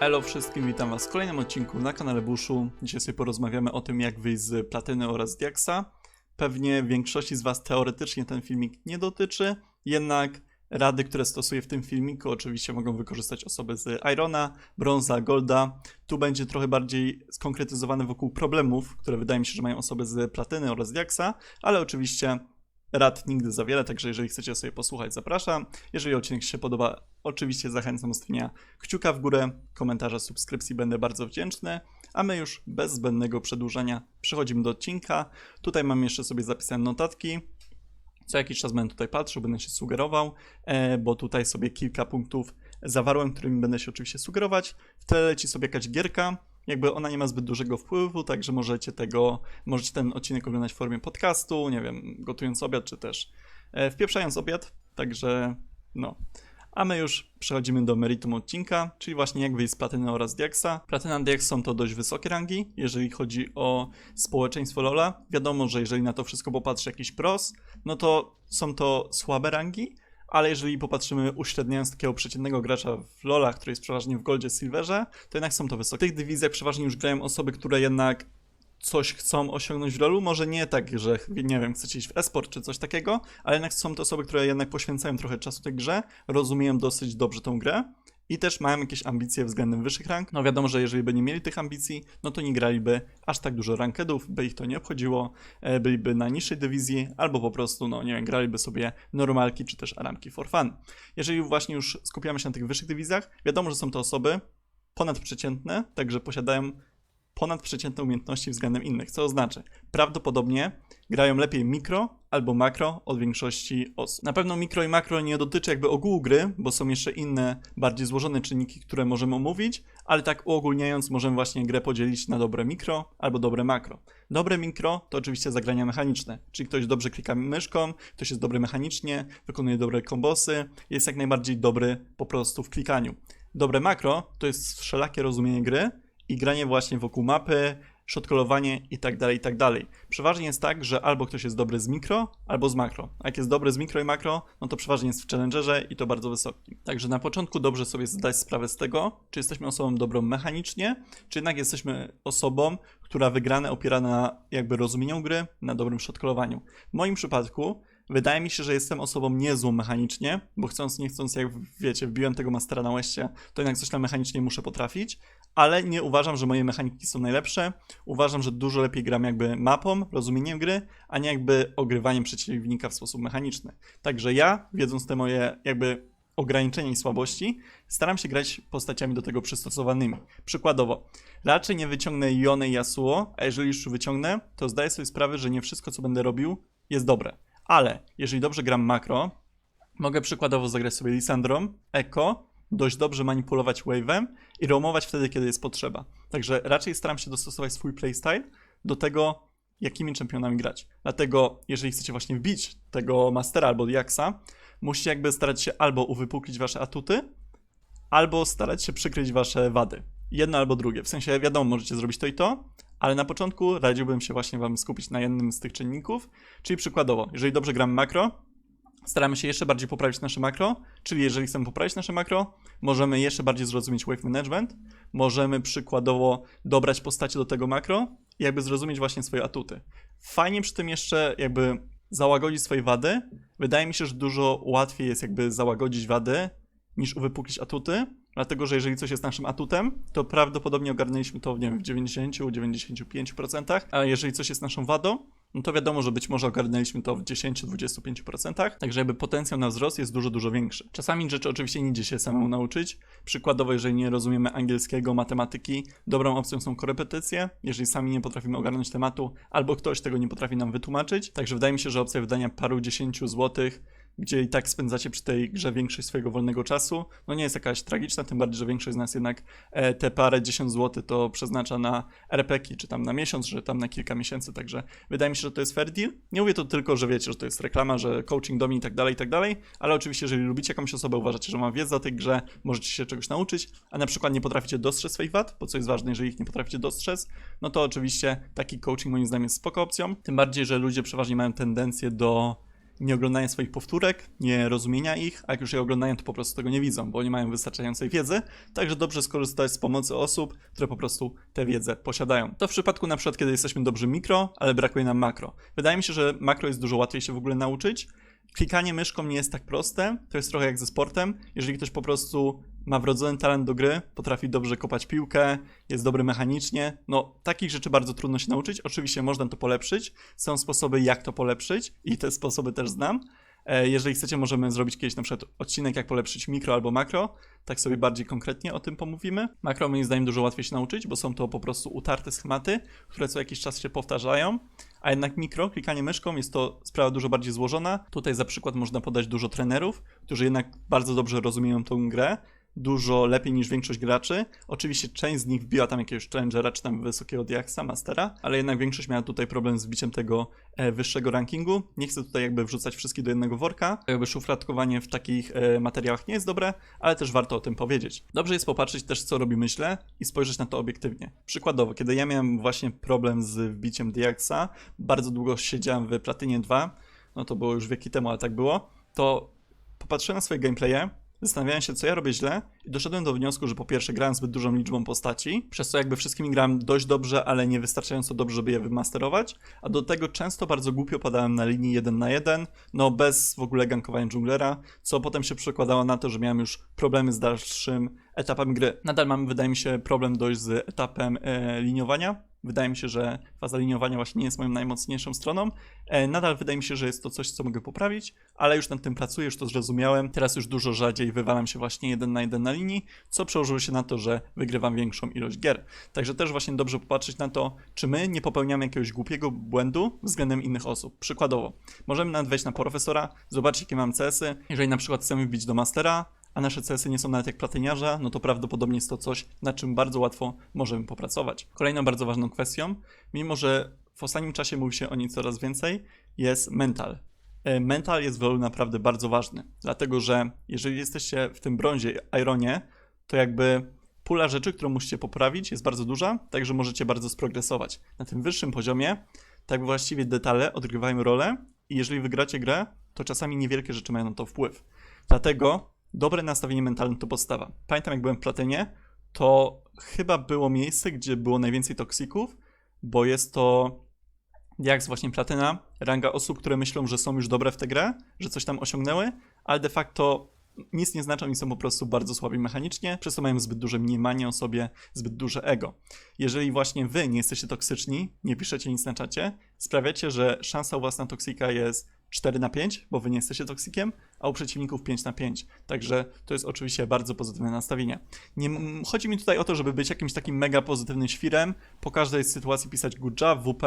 Elo wszystkim, witam was w kolejnym odcinku na kanale Bushu. Dzisiaj sobie porozmawiamy o tym, jak wyjść z Platyny oraz Diaksa. Pewnie większości z was teoretycznie ten filmik nie dotyczy, jednak rady, które stosuję w tym filmiku, oczywiście mogą wykorzystać osoby z Irona, Bronza, Golda. Tu będzie trochę bardziej skonkretyzowane wokół problemów, które wydaje mi się, że mają osoby z Platyny oraz Diaksa, ale oczywiście rad nigdy za wiele, także jeżeli chcecie sobie posłuchać, zapraszam. Jeżeli odcinek się podoba, oczywiście zachęcam do stawienia kciuka w górę, komentarza, subskrypcji, będę bardzo wdzięczny. A my już bez zbędnego przedłużenia przechodzimy do odcinka. Tutaj mam jeszcze sobie zapisane notatki. Co jakiś czas będę tutaj patrzył, będę się sugerował, e, bo tutaj sobie kilka punktów zawarłem, którymi będę się oczywiście sugerować. W tle leci sobie jakaś gierka, jakby ona nie ma zbyt dużego wpływu, także możecie tego, możecie ten odcinek oglądać w formie podcastu, nie wiem, gotując obiad, czy też e, wpieprzając obiad, także no. A my już przechodzimy do meritum odcinka, czyli właśnie jak wyjść z Platyny oraz Diaksa. Platyna Diaks są to dość wysokie rangi, jeżeli chodzi o społeczeństwo LoL'a. Wiadomo, że jeżeli na to wszystko popatrzy jakiś pros, no to są to słabe rangi, ale jeżeli popatrzymy uśredniając takiego przeciętnego gracza w LoL'ach, który jest przeważnie w Goldzie, Silverze, to jednak są to wysokie. W tych dywizjach przeważnie już grają osoby, które jednak coś chcą osiągnąć w LoLu, może nie tak, że nie wiem, chcecie iść w esport czy coś takiego, ale jednak są to osoby, które jednak poświęcają trochę czasu tej grze, rozumieją dosyć dobrze tą grę i też mają jakieś ambicje względem wyższych rank. No wiadomo, że jeżeli by nie mieli tych ambicji, no to nie graliby aż tak dużo rankedów, by ich to nie obchodziło, e, byliby na niższej dywizji, albo po prostu, no nie wiem, graliby sobie normalki czy też aramki for fun. Jeżeli właśnie już skupiamy się na tych wyższych dywizjach, wiadomo, że są to osoby ponadprzeciętne, także posiadają ponadprzeciętne umiejętności względem innych, co oznacza, prawdopodobnie grają lepiej mikro albo makro od większości osób. Na pewno mikro i makro nie dotyczy jakby ogółu gry, bo są jeszcze inne, bardziej złożone czynniki, które możemy omówić, ale tak uogólniając możemy właśnie grę podzielić na dobre mikro albo dobre makro. Dobre mikro to oczywiście zagrania mechaniczne, czyli ktoś dobrze klika myszką, ktoś jest dobry mechanicznie, wykonuje dobre kombosy, jest jak najbardziej dobry po prostu w klikaniu. Dobre makro to jest wszelakie rozumienie gry, i granie właśnie wokół mapy, shotcallowanie i tak dalej, i tak dalej. Przeważnie jest tak, że albo ktoś jest dobry z mikro, albo z makro. A jak jest dobry z mikro i makro, no to przeważnie jest w challengerze i to bardzo wysokim. Także na początku dobrze sobie zdać sprawę z tego, czy jesteśmy osobą dobrą mechanicznie, czy jednak jesteśmy osobą, która wygrane opiera na jakby rozumieniu gry, na dobrym shotcallowaniu. W moim przypadku Wydaje mi się, że jestem osobą niezłą mechanicznie, bo chcąc, nie chcąc, jak wiecie, wbiłem tego mastera na łeście, to jednak coś tam mechanicznie muszę potrafić, ale nie uważam, że moje mechaniki są najlepsze. Uważam, że dużo lepiej gram jakby mapą, rozumieniem gry, a nie jakby ogrywaniem przeciwnika w sposób mechaniczny. Także ja, wiedząc te moje jakby ograniczenia i słabości, staram się grać postaciami do tego przystosowanymi. Przykładowo, raczej nie wyciągnę Yone i Yasuo, a jeżeli już wyciągnę, to zdaję sobie sprawę, że nie wszystko, co będę robił, jest dobre. Ale jeżeli dobrze gram makro, mogę przykładowo zagrać sobie Lisandrą, Echo, dość dobrze manipulować wave'em i roamować wtedy, kiedy jest potrzeba. Także raczej staram się dostosować swój playstyle do tego, jakimi czempionami grać. Dlatego, jeżeli chcecie właśnie wbić tego Mastera albo Diaxa, musicie jakby starać się albo uwypuklić wasze atuty, albo starać się przykryć wasze wady. Jedno albo drugie. W sensie, wiadomo, możecie zrobić to i to, ale na początku radziłbym się właśnie wam skupić na jednym z tych czynników, czyli przykładowo, jeżeli dobrze gramy makro, staramy się jeszcze bardziej poprawić nasze makro, czyli jeżeli chcemy poprawić nasze makro, możemy jeszcze bardziej zrozumieć wave management, możemy przykładowo dobrać postacie do tego makro i jakby zrozumieć właśnie swoje atuty. Fajnie przy tym jeszcze jakby załagodzić swoje wady. Wydaje mi się, że dużo łatwiej jest jakby załagodzić wady niż uwypuklić atuty, dlatego że jeżeli coś jest naszym atutem, to prawdopodobnie ogarnęliśmy to nie wiem, w 90-95%, a jeżeli coś jest naszą wadą, no to wiadomo, że być może ogarnęliśmy to w 10-25%, także jakby potencjał na wzrost jest dużo, dużo większy. Czasami rzeczy oczywiście nie idzie się samemu nauczyć. Przykładowo, jeżeli nie rozumiemy angielskiego, matematyki, dobrą opcją są korepetycje, jeżeli sami nie potrafimy ogarnąć tematu, albo ktoś tego nie potrafi nam wytłumaczyć. Także wydaje mi się, że opcja wydania paru dziesięciu złotych gdzie i tak spędzacie przy tej grze większość swojego wolnego czasu, no nie jest jakaś tragiczna, tym bardziej, że większość z nas jednak e, te parę dziesiąt złotych to przeznacza na RPki, czy tam na miesiąc, czy tam na kilka miesięcy, także wydaje mi się, że to jest fair deal. Nie mówię to tylko, że wiecie, że to jest reklama, że coaching domi i tak dalej, i tak dalej, ale oczywiście, jeżeli lubicie jakąś osobę, uważacie, że ma wiedzę o tej grze, możecie się czegoś nauczyć, a na przykład nie potraficie dostrzec swoich wad, bo co jest ważne, jeżeli ich nie potraficie dostrzec, no to oczywiście taki coaching moim zdaniem jest spoko opcją, tym bardziej, że ludzie przeważnie mają tendencję do nie oglądania swoich powtórek, nie rozumienia ich, a jak już je oglądają, to po prostu tego nie widzą, bo nie mają wystarczającej wiedzy, także dobrze skorzystać z pomocy osób, które po prostu tę wiedzę posiadają. To w przypadku na przykład, kiedy jesteśmy dobrzy mikro, ale brakuje nam makro. Wydaje mi się, że makro jest dużo łatwiej się w ogóle nauczyć, klikanie myszką nie jest tak proste. To jest trochę jak ze sportem. Jeżeli ktoś po prostu ma wrodzony talent do gry, potrafi dobrze kopać piłkę, jest dobry mechanicznie, no takich rzeczy bardzo trudno się nauczyć. Oczywiście można to polepszyć. Są sposoby, jak to polepszyć i te sposoby też znam. E, Jeżeli chcecie, możemy zrobić kiedyś na przykład odcinek, jak polepszyć mikro albo makro. Tak sobie bardziej konkretnie o tym pomówimy. Makro moim zdaniem dużo łatwiej się nauczyć, bo są to po prostu utarte schematy, które co jakiś czas się powtarzają. A jednak mikro, klikanie myszką, jest to sprawa dużo bardziej złożona. Tutaj za przykład można podać dużo trenerów, którzy jednak bardzo dobrze rozumieją tą grę dużo lepiej niż większość graczy. Oczywiście część z nich wbiła tam jakiegoś challengera czy tam wysokiego diaksa, mastera, ale jednak większość miała tutaj problem z biciem tego e, wyższego rankingu. Nie chcę tutaj jakby wrzucać wszystkich do jednego worka. Jakby szufladkowanie w takich e, materiałach nie jest dobre, ale też warto o tym powiedzieć. Dobrze jest popatrzeć też co robimy źle i spojrzeć na to obiektywnie. Przykładowo, kiedy ja miałem właśnie problem z wbiciem diaksa, bardzo długo siedziałem w Platynie 2, no to było już wieki temu, ale tak było, to popatrzyłem na swoje gameplaye, Zastanawiałem się, co ja robię źle i doszedłem do wniosku, że po pierwsze grałem zbyt dużą liczbą postaci, przez co jakby wszystkimi grałem dość dobrze, ale nie wystarczająco dobrze, żeby je wymasterować, a do tego często bardzo głupio padałem na linii 1 na 1, no bez w ogóle gankowania dżunglera, co potem się przekładało na to, że miałem już problemy z dalszym etapem gry. Nadal mam, wydaje mi się, problem dość z etapem e, liniowania, Wydaje mi się, że faza liniowania właśnie nie jest moją najmocniejszą stroną. E, nadal wydaje mi się, że jest to coś, co mogę poprawić, ale już nad tym pracuję, już to zrozumiałem. Teraz już dużo rzadziej wywalam się właśnie jeden na jeden na linii, co przełożyło się na to, że wygrywam większą ilość gier. Także też właśnie dobrze popatrzeć na to, czy my nie popełniamy jakiegoś głupiego błędu względem innych osób. Przykładowo, możemy nawet wejść na profesora, zobaczyć jakie mam CS-y. Jeżeli na przykład chcemy wbić do mastera, a nasze CS-y nie są nawet jak platyniarza, no to prawdopodobnie jest to coś, nad czym bardzo łatwo możemy popracować. Kolejną bardzo ważną kwestią, mimo że w ostatnim czasie mówi się o niej coraz więcej, jest mental. E, Mental jest w LoLu naprawdę bardzo ważny, dlatego że jeżeli jesteście w tym brązie, ironie, to jakby pula rzeczy, którą musicie poprawić jest bardzo duża, także możecie bardzo sprogresować. Na tym wyższym poziomie tak właściwie detale odgrywają rolę i jeżeli wygracie grę, to czasami niewielkie rzeczy mają na to wpływ. Dlatego dobre nastawienie mentalne to podstawa. Pamiętam, jak byłem w Platynie, to chyba było miejsce, gdzie było najwięcej toksików, bo jest to jak z właśnie Platyna, ranga osób, które myślą, że są już dobre w tę grę, że coś tam osiągnęły, ale de facto nic nie znaczą i są po prostu bardzo słabi mechanicznie, przez to mają zbyt duże mniemanie o sobie, zbyt duże ego. Jeżeli właśnie wy nie jesteście toksyczni, nie piszecie nic na czacie, sprawiacie, że szansa u was na toksika jest 4 na 5, bo wy nie jesteście toksikiem, a u przeciwników 5 na 5. Także to jest oczywiście bardzo pozytywne nastawienie. Nie, chodzi mi tutaj o to, żeby być jakimś takim mega pozytywnym świrem, po każdej sytuacji pisać good job, WP,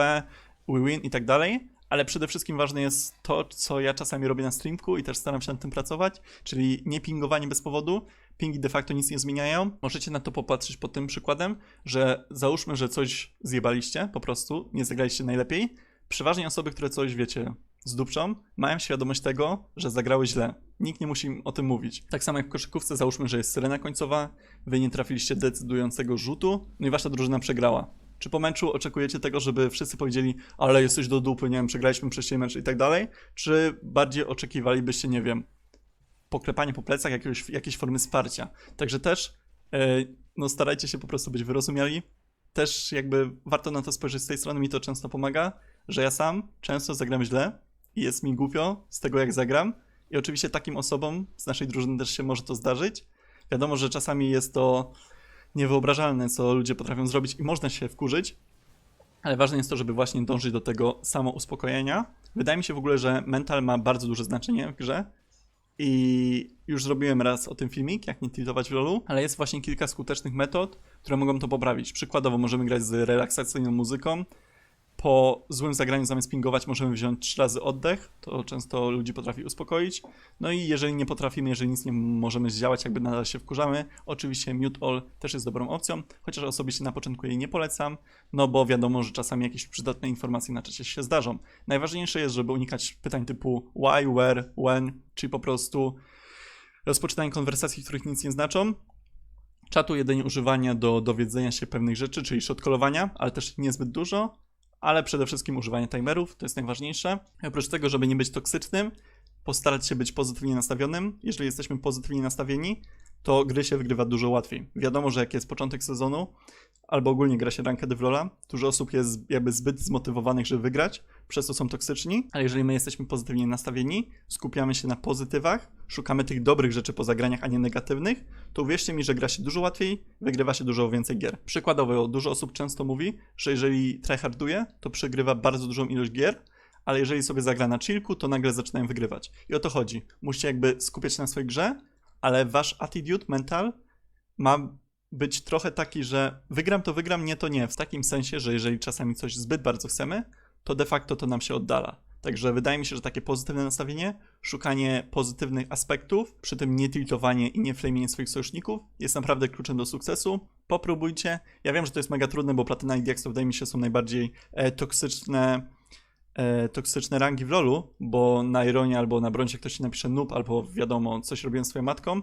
we win i tak dalej, ale przede wszystkim ważne jest to, co ja czasami robię na streamku i też staram się nad tym pracować, czyli nie pingowanie bez powodu. Pingi de facto nic nie zmieniają. Możecie na to popatrzeć pod tym przykładem, że załóżmy, że coś zjebaliście, po prostu nie zagraliście najlepiej. Przeważnie osoby, które coś, wiecie, zdupczą, mają świadomość tego, że zagrały źle. Nikt nie musi im o tym mówić. Tak samo jak w koszykówce, załóżmy, że jest syrena końcowa, wy nie trafiliście decydującego rzutu, no i wasza drużyna przegrała. Czy po meczu oczekujecie tego, żeby wszyscy powiedzieli, ale jesteś do dupy, nie wiem, przegraliśmy przez mecz i tak dalej? Czy bardziej oczekiwalibyście, nie wiem, poklepanie po plecach, jakiegoś, jakiejś formy wsparcia? Także też, e, no starajcie się po prostu być wyrozumiali. Też jakby warto na to spojrzeć z tej strony, mi to często pomaga, że ja sam często zagram źle i jest mi głupio z tego, jak zagram. I oczywiście takim osobom z naszej drużyny też się może to zdarzyć. Wiadomo, że czasami jest to niewyobrażalne, co ludzie potrafią zrobić i można się wkurzyć, ale ważne jest to, żeby właśnie dążyć do tego samouspokojenia. Wydaje mi się w ogóle, że mental ma bardzo duże znaczenie w grze i już zrobiłem raz o tym filmik, jak nie tiltować w lolu, ale jest właśnie kilka skutecznych metod, które mogą to poprawić. Przykładowo możemy grać z relaksacyjną muzyką, po złym zagraniu zamiast pingować możemy wziąć trzy razy oddech, to często ludzi potrafi uspokoić. No i jeżeli nie potrafimy, jeżeli nic nie możemy zdziałać, jakby nadal się wkurzamy, oczywiście mute all też jest dobrą opcją, chociaż osobiście na początku jej nie polecam, no bo wiadomo, że czasami jakieś przydatne informacje na czacie się zdarzą. Najważniejsze jest, żeby unikać pytań typu why, where, when, czyli po prostu rozpoczynanie konwersacji, których nic nie znaczą, czatu jedynie używania do dowiedzenia się pewnych rzeczy, czyli shotcallowania, ale też niezbyt dużo, ale przede wszystkim używanie timerów, to jest najważniejsze. Oprócz tego, żeby nie być toksycznym, postarać się być pozytywnie nastawionym. Jeżeli jesteśmy pozytywnie nastawieni, to gry się wygrywa dużo łatwiej. Wiadomo, że jak jest początek sezonu, albo ogólnie gra się rankedy w LoL'a, dużo osób jest jakby zbyt zmotywowanych, żeby wygrać, przez to są toksyczni, ale jeżeli my jesteśmy pozytywnie nastawieni, skupiamy się na pozytywach, szukamy tych dobrych rzeczy po zagraniach, a nie negatywnych, to uwierzcie mi, że gra się dużo łatwiej, wygrywa się dużo więcej gier. Przykładowo, dużo osób często mówi, że jeżeli tryharduje, to przegrywa bardzo dużą ilość gier, ale jeżeli sobie zagra na chillku, to nagle zaczynają wygrywać. I o to chodzi. Musicie jakby skupiać się na swojej grze, ale wasz attitude, mental ma być trochę taki, że wygram to wygram, nie to nie. W takim sensie, że jeżeli czasami coś zbyt bardzo chcemy, to de facto to nam się oddala. Także wydaje mi się, że takie pozytywne nastawienie, szukanie pozytywnych aspektów, przy tym nie tiltowanie i nie flamienie swoich sojuszników jest naprawdę kluczem do sukcesu. Popróbujcie. Ja wiem, że to jest mega trudne, bo Platyna i Diax to wydaje mi się są najbardziej e, toksyczne e, toksyczne rangi w LoLu, bo na Ironie albo na Broncie ktoś napisze noob, albo wiadomo, coś robiłem swoją matką,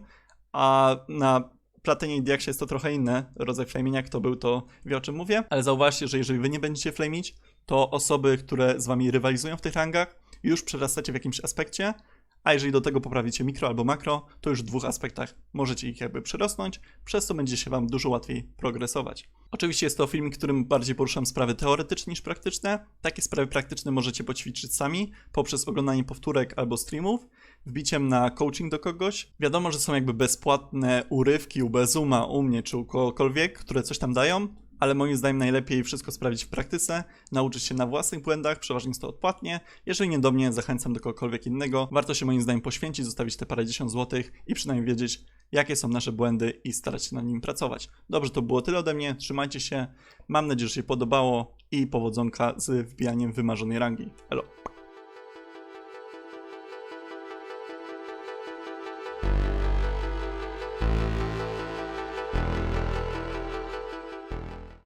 a na Platynie i Diaksie jest to trochę inne, rodzaj flamienia, kto był, to wie o czym mówię, ale zauważcie, że jeżeli wy nie będziecie flamić, to osoby, które z wami rywalizują w tych rangach, już przerastacie w jakimś aspekcie, a jeżeli do tego poprawicie mikro albo makro, to już w dwóch aspektach możecie ich jakby przerosnąć, przez co będzie się wam dużo łatwiej progresować. Oczywiście jest to filmik, w którym bardziej poruszam sprawy teoretyczne niż praktyczne. Takie sprawy praktyczne możecie poćwiczyć sami poprzez oglądanie powtórek albo streamów, wbiciem na coaching do kogoś. Wiadomo, że są jakby bezpłatne urywki u Bezuma, u mnie czy u kogokolwiek, które coś tam dają, ale moim zdaniem najlepiej wszystko sprawdzić w praktyce, nauczyć się na własnych błędach, przeważnie jest to odpłatnie. Jeżeli nie do mnie, zachęcam do kogokolwiek innego. Warto się moim zdaniem poświęcić, zostawić te parędziesiąt złotych i przynajmniej wiedzieć, jakie są nasze błędy i starać się nad nim pracować. Dobrze, to było tyle ode mnie, trzymajcie się, mam nadzieję, że się podobało i powodzonka z wbijaniem wymarzonej rangi. Hello.